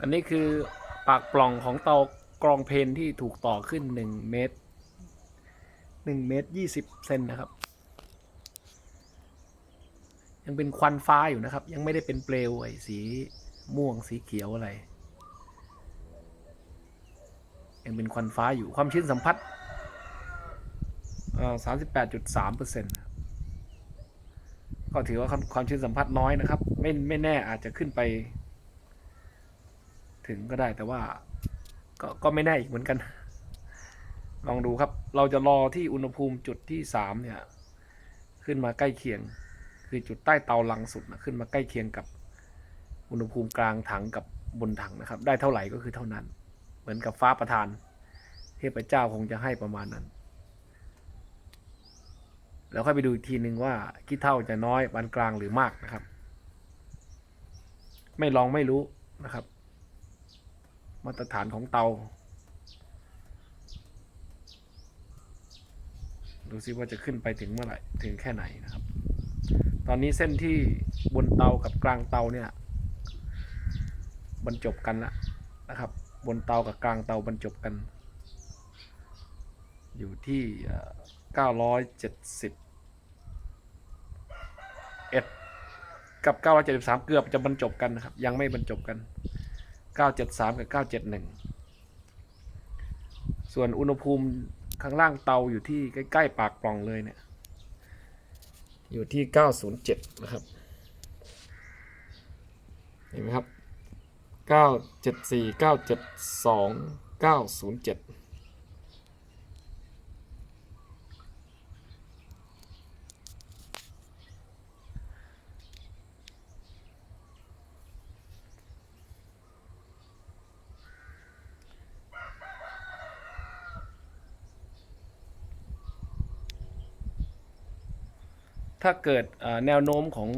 อันนี้คือปากปล่องของเตากรองเพนที่ถูกต่อขึ้นหนึ่งเมตรหนึ่งเมตรยี่สิบเซนนะครับ ยังเป็นควันฟ้าอยู่นะครับ ยังไม่ได้เป็นเปลวไอ้สีม่วงสีเขียวอะไร ยังเป็นควันฟ้าอยู่ความชื้นสัมผัสสามสิบแปดจุดสามเปอร์เซ็นต์ก็ถือว่าความความชื้นสัมผัสน้อยนะครับ ไม่ไม่แน่อาจจะขึ้นไป ถึงก็ได้แต่ว่า ก็ก็ไม่แน่อีกเหมือนกัน ลองดูครับ เราจะรอที่อุณหภูมิจุดที่สามเนี่ย ขึ้นมาใกล้เคียง คือจุดใต้เตาลังสุดนะขึ้นมาใกล้เคียงกับอุณหภูมิกลางถังกับบนถังนะครับ ได้เท่าไหร่ก็คือเท่านั้น เหมือนกับฟ้าประทาน เทพเจ้าคงจะให้ประมาณนั้น แล้วค่อยไปดูอีกทีหนึ่งว่าขี้เท่าจะน้อยปานกลางหรือมากนะครับ ไม่ลองไม่รู้นะครับ มาตรฐานของเตา ดูซิว่าจะขึ้นไปถึงเมื่อไหร่ ถึงแค่ไหนนะครับ ตอนนี้เส้นที่บนเตากับกลางเตาเนี่ยบรรจบกันแล้วนะครับ บนเตากับกลางเตาบรรจบกัน อยู่ที่เก้าร้อยเจ็ดสิบเอ็ดกับเก้าร้อยเจ็ดสิบสามเกือบจะบรรจบกันนะครับ ยังไม่บรรจบกัน เก้าเจ็ดสามกับเก้าเจ็ดหนึ่งส่วนอุณหภูมิข้างล่างเตาอยู่ที่ใกล้ ๆ ปากปล่องเลยเนี่ย อยู่ที่ 907 นะครับ เห็นไหมครับ 974 972 907 ถ้าเกิดแนวโน้มของ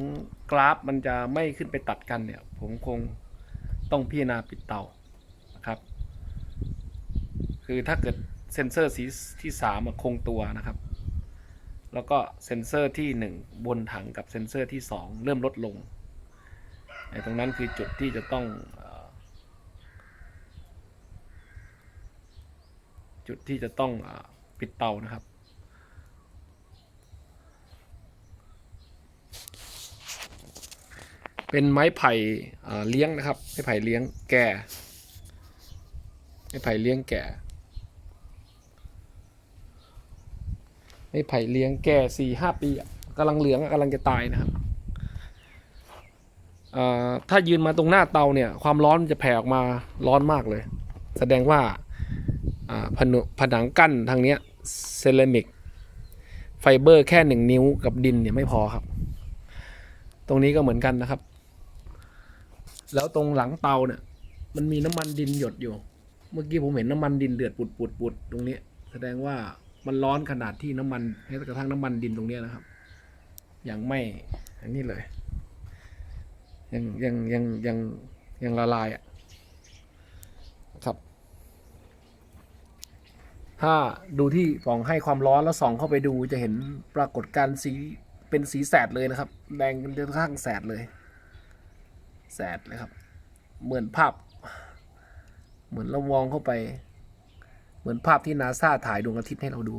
กราฟมันจะไม่ขึ้นไปตัดกันเนี่ย ผมคงต้องพิจารณาปิดเตานะครับ คือถ้าเกิดเซนเซอร์สีที่สามคงตัวนะครับ แล้วก็เซนเซอร์ที่หนึ่งบนถังกับเซนเซอร์ที่สองเริ่มลดลงไอ้ตรงนั้นคือจุดที่จะต้องจุดที่จะต้องปิดเตานะครับ เป็นไม้ไผ่เลี้ยงนะครับ ไม้ไผ่เลี้ยงแก่ ไม้ไผ่เลี้ยงแก่ ไม้ไผ่เลี้ยงแก่สี่ห้าปีกำลังเหลืองกำลังจะตายนะครับถ้ายืนมาตรงหน้าเตาเนี่ย ความร้อนมันจะแผ่ออกมาร้อนมากเลย แสดงว่าผนผนังกั้นทางเนี้ยเซรามิกไฟเบอร์แค่หนึ่งนิ้วกับดินเนี่ยไม่พอครับ ตรงนี้ก็เหมือนกันนะครับ แล้วตรงหลังเตาเนี่ย มันมีน้ำมันดินหยดอยู่ เมื่อกี้ผมเห็นน้ำมันดินเดือดปุดปุดปุดตรงนี้ แสดงว่ามันร้อนขนาดที่น้ำมันแม้กระทั่งน้ำมันดินตรงนี้นะครับ ยังไม่อันนี้เลย ยังยังยังยังยังละลายอะครับ ถ้าดูที่ปล่องให้ความร้อนแล้วส่องเข้าไปดูจะเห็นปรากฏการณ์สีเป็นสีแสดเลยนะครับ แดงจนข้างแสดเลย แสดเลยครับ เหมือนภาพ เหมือนเรามองเข้าไป เหมือนภาพที่นาซาถ่ายดวงอาทิตย์ให้เราดู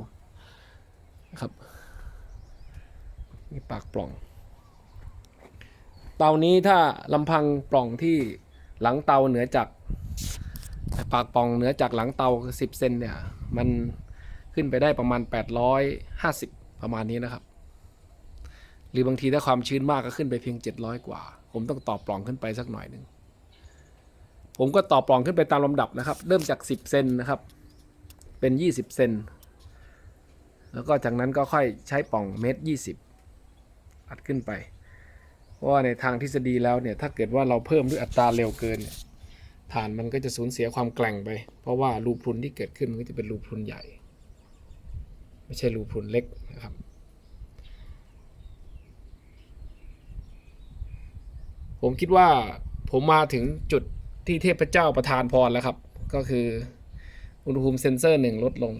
ครับนี่ปากปล่อง เตานี้ถ้าลำพังปล่องที่หลังเตาเหนือจากปากปล่องเหนือจากหลังเตาคือสิบเซนเนี่ย มันขึ้นไปได้ประมาณ 850 ประมาณนี้นะครับ หรือบางทีถ้าความชื้นมากก็ขึ้นไปเพียง 700 กว่า ผมต้องต่อปล่องขึ้นไปสักหน่อยหนึ่งผมก็ต่อปล่องขึ้นไปตามลำดับนะครับ เริ่มจาก 10เซนนะครับ เป็น 20เซนแล้วก็จากนั้นก็ค่อยใช้ปล่องเมตร20 อัดขึ้นไป เพราะว่าในทางทฤษฎีแล้วเนี่ยถ้าเกิดว่าเราเพิ่มด้วยอัตราเร็วเกินเนี่ยฐานมันก็จะสูญเสียความแกร่งไป เพราะว่ารูพรุนที่เกิดขึ้นมันก็จะเป็นรูพรุนใหญ่ ไม่ใช่รูพรุนเล็กนะครับ ผมคิดว่าผมมาถึงจุดที่เทพเจ้าประทานพรแล้วครับ ก็คืออุณหภูมิเซนเซอร์หนึ่งลดลง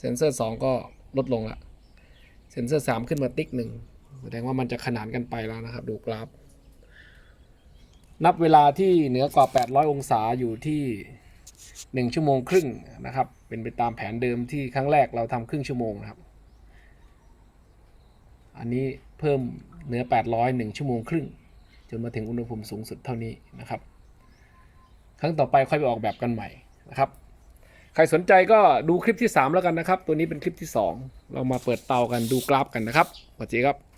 เซนเซอร์สองก็ลดลงละเซนเซอร์สามขึ้นมาติ๊กหนึ่งแสดงว่ามันจะขนานกันไปแล้วนะครับ ดูกราฟ นับเวลาที่เหนือกว่า 800 องศาอยู่ที่ 1 ชั่วโมงครึ่งนะครับ เป็นไปตามแผนเดิมที่ครั้งแรกเราทำครึ่งชั่วโมงนะครับ อันนี้เพิ่มเหนือ 800 1ชั่วโมงครึ่ง จนมาถึงอุณหภูมิสูงสุดเท่านี้นะครับ ครั้งต่อไปค่อยไปออกแบบกันใหม่นะครับ ใครสนใจก็ดูคลิปที่ 3 แล้วกันนะครับ ตัวนี้เป็นคลิปที่ 2 เรามาเปิดเตากันดูกราฟกันนะครับสวัสดีครับ